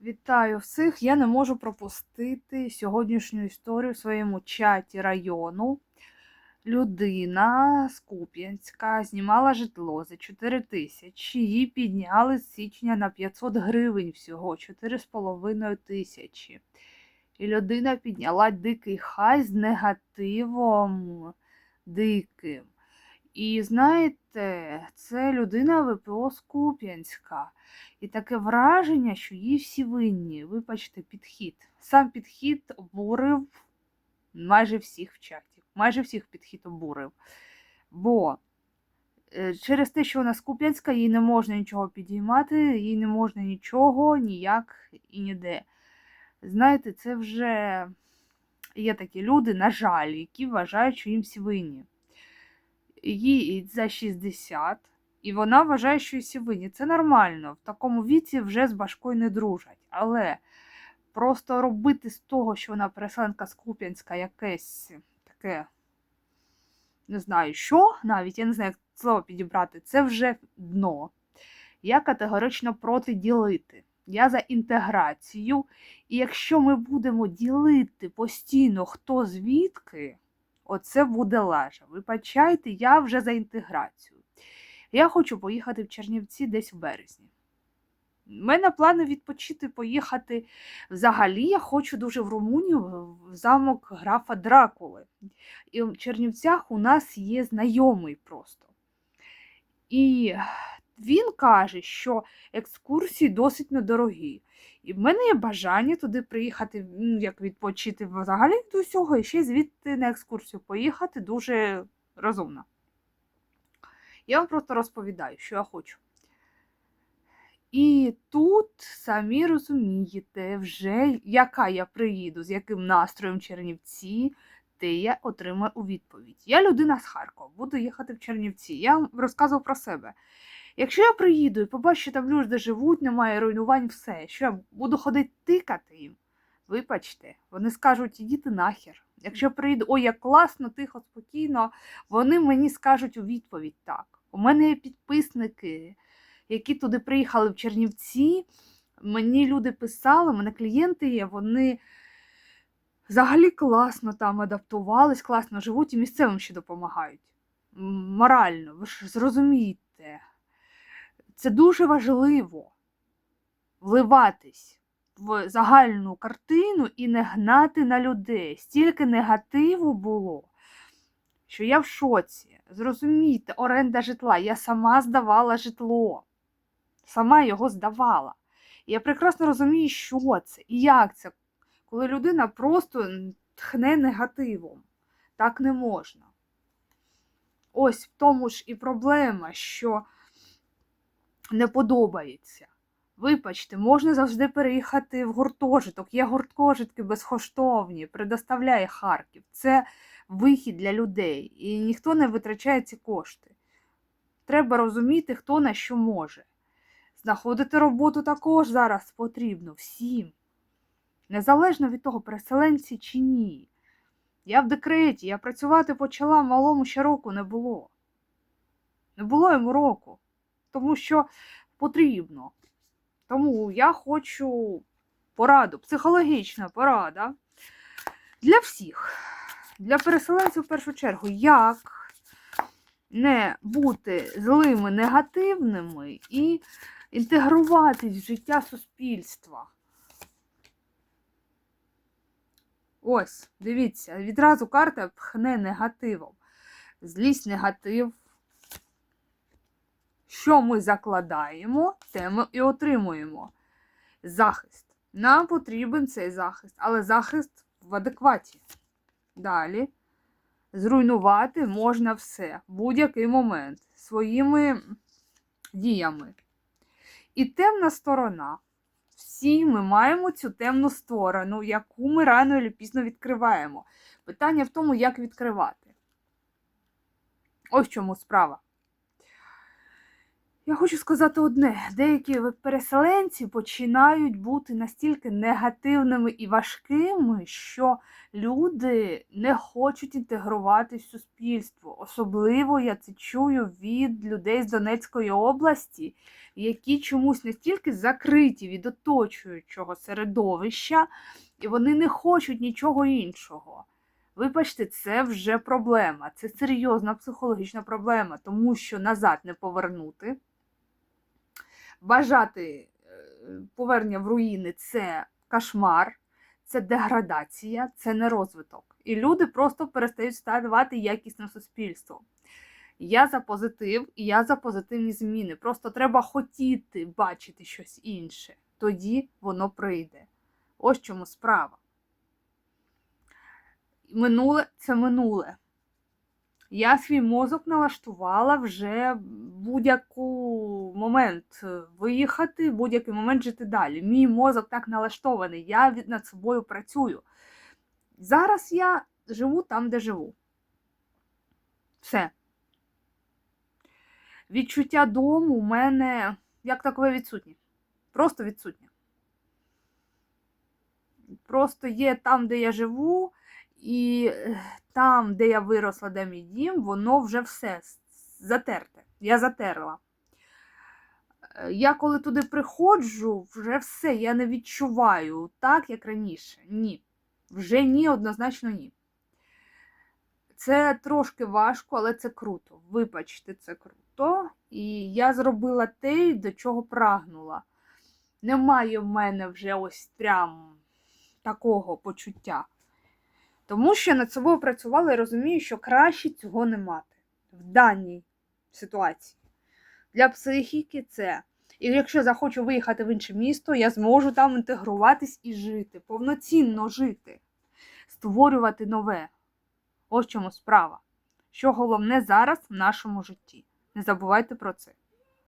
Вітаю всіх! Я не можу пропустити сьогоднішню історію в своєму чаті району. Людина з Куп'янська знімала житло за 4 тисячі. Її підняли з січня на 500 гривень всього, 4,5 тисячі. І людина підняла дикий хай з негативом диким. І знаєте, це людина ВПО з Куп'янська. І таке враження, що їй всі винні. Вибачте, підхід. Сам підхід обурив майже всіх в чаті. Майже всіх підхід обурив. Бо е, через те, що вона з Куп'янська, їй не можна нічого підіймати, їй не можна нічого, ніяк і ніде. Знаєте, це вже є такі люди, на жаль, які вважають, що їм всі винні. Їй за 60. І вона вважає, що всі винні. Це нормально. В такому віці вже з башкою не дружать. Але просто робити з того, що вона переселенка з Куп'янська, якесь таке, не знаю, що навіть, я не знаю, як слово підібрати, це вже дно. Я категорично проти ділити. Я за інтеграцію. І якщо ми будемо ділити постійно хто звідки, оце буде лажа. Вибачайте, я вже за інтеграцію. Я хочу поїхати в Чернівці десь в березні. У мене плани відпочити, поїхати. Взагалі, я хочу дуже в Румунію, в замок графа Дракули. І в Чернівцях у нас є знайомий просто. І він каже, що екскурсії досить недорогі. І в мене є бажання туди приїхати, ну, як відпочити взагалі до усього, і ще звідти на екскурсію поїхати дуже розумно. Я вам просто розповідаю, що я хочу. І тут самі розумієте, вже яка я приїду, з яким настроєм Чернівці, те я отримаю у відповідь. Я людина з Харкова, буду їхати в Чернівці. Я розказував про себе. Якщо я приїду і побачу, що там люди живуть, немає руйнувань, все, що я буду ходити тикати їм, вибачте, вони скажуть, ідіть нахер. Якщо я приїду, ой, як класно, тихо, спокійно, вони мені скажуть у відповідь так. У мене є підписники, які туди приїхали в Чернівці. Мені люди писали, у мене клієнти є, вони взагалі класно там адаптувались, класно живуть і місцевим ще допомагають. Морально, ви ж зрозумієте. Це дуже важливо вливатись в загальну картину і не гнати на людей. Стільки негативу було, що я в шоці. Зрозумійте, оренда житла. Я сама здавала житло, сама його здавала. І я прекрасно розумію, що це і як це, коли людина просто тхне негативом. Так не можна. Ось в тому ж і проблема, що не подобається. Вибачте, можна завжди переїхати в гуртожиток. Є гуртожитки безкоштовні, предоставляє Харків. Це вихід для людей, і ніхто не витрачає ці кошти. Треба розуміти, хто на що може. Знаходити роботу також зараз потрібно всім. Незалежно від того, переселенці чи ні. Я в декреті, я працювати почала малому ще року не було. Не було йому року, тому що потрібно. Тому я хочу пораду, психологічна порада для всіх, для переселенців в першу чергу, як не бути злими, негативними і інтегруватись в життя суспільства. Ось, дивіться, відразу карта пхне негативом. Злість негатив. Що ми закладаємо, те ми і отримуємо. Захист. Нам потрібен цей захист, але захист в адекваті. Далі. Зруйнувати можна все в будь-який момент своїми діями. І темна сторона. Всі ми маємо цю темну сторону, яку ми рано чи пізно відкриваємо. Питання в тому, як відкривати. Ось в чому справа. Я хочу сказати одне: деякі переселенці починають бути настільки негативними і важкими, що люди не хочуть інтегрувати в суспільство. Особливо я це чую від людей з Донецької області, які чомусь настільки закриті від оточуючого середовища, і вони не хочуть нічого іншого. Вибачте, це вже проблема. Це серйозна психологічна проблема, тому що назад не повернути. Бажати е, повернення в руїни це кошмар, це деградація, це не розвиток. І люди просто перестають ставати якісним суспільством. Я за позитив і я за позитивні зміни. Просто треба хотіти бачити щось інше. Тоді воно прийде. Ось чому справа. Минуле це минуле. Я свій мозок налаштувала вже будь-яку момент е, виїхати, будь-який момент жити далі. Мій мозок так налаштований, я над собою працюю. Зараз я живу там, де живу. Все. Відчуття дому у мене як такове відсутнє. Просто відсутнє. Просто є там, де я живу, і е, там, де я виросла, де мій дім, воно вже все затерте. Я затерла. Е, Я коли туди приходжу, вже все, я не відчуваю так, як раніше. Ні. Вже ні, однозначно ні. Це трошки важко, але це круто. Вибачте, це круто. І я зробила те, до чого прагнула. Немає в мене вже ось прям такого почуття. Тому що над собою працювала і розумію, що краще цього не мати в даній ситуації. Для психіки це. І якщо захочу виїхати в інше місто, я зможу там інтегруватись і жити, повноцінно жити, створювати нове. Ось чому справа. Що головне зараз в нашому житті. Не забувайте про це.